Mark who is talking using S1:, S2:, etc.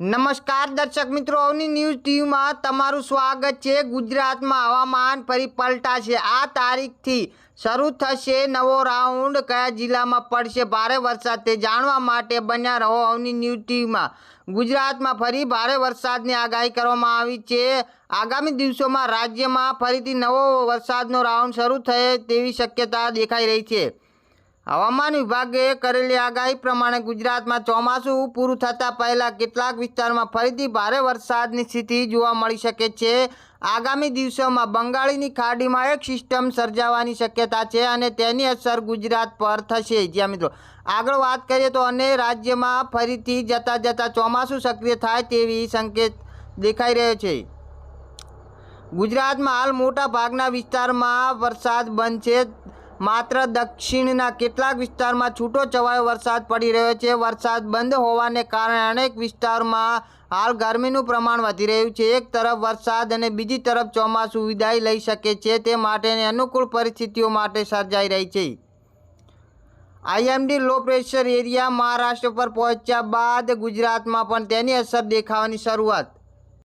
S1: નમસ્કાર દર્શક મિત્રો, અવની ન્યૂઝ ટીવીમાં તમારું સ્વાગત છે. ગુજરાતમાં હવામાન ફરી પલટાશે આ તારીખથી શરૂ થશે નવો રાઉન્ડ. કયા જિલ્લામાં પડશે ભારે વરસાદ તે જાણવા માટે બન્યા રહો અવની ન્યૂઝ ટીવીમાં. ગુજરાતમાં ફરી ભારે વરસાદની આગાહી કરવામાં આવી છે. આગામી દિવસોમાં રાજ્યમાં ફરીથી નવો વરસાદનો રાઉન્ડ શરૂ થાય તેવી શક્યતા દેખાઈ રહી છે. હવામાન વિભાગે કરેલી આગાહી પ્રમાણે ગુજરાતમાં ચોમાસું પૂરું થતાં પહેલાં કેટલાક વિસ્તારમાં ફરીથી ભારે વરસાદની સ્થિતિ જોવા મળી શકે છે. આગામી દિવસોમાં બંગાળીની ખાડીમાં એક સિસ્ટમ સર્જાવાની શક્યતા છે અને તેની અસર ગુજરાત પર થશે. જ્યાં મિત્રો, આગળ વાત કરીએ તો અને રાજ્યમાં ફરીથી જતાં જતાં ચોમાસું સક્રિય થાય તેવી સંકેત દેખાઈ રહ્યો છે. ગુજરાતમાં હાલ મોટા ભાગના વિસ્તારમાં વરસાદ બંધ છે. માત્ર દક્ષિણના કેટલાક વિસ્તારમાં છૂટો છવાયો વરસાદ પડી રહ્યો છે. વરસાદ બંધ હોવાને કારણે અનેક વિસ્તારમાં હાલ ગરમીનું પ્રમાણ વધી રહ્યું છે. એક તરફ વરસાદ અને બીજી તરફ ચોમાસું વિદાય લઈ શકે છે. તે માટેની અનુકૂળ પરિસ્થિતિઓ માટે સર્જાઈ રહી છે. IMD low pressure area Maharashtra પર પહોંચ્યા બાદ ગુજરાતમાં પણ તેની અસર દેખાવાની શરૂઆત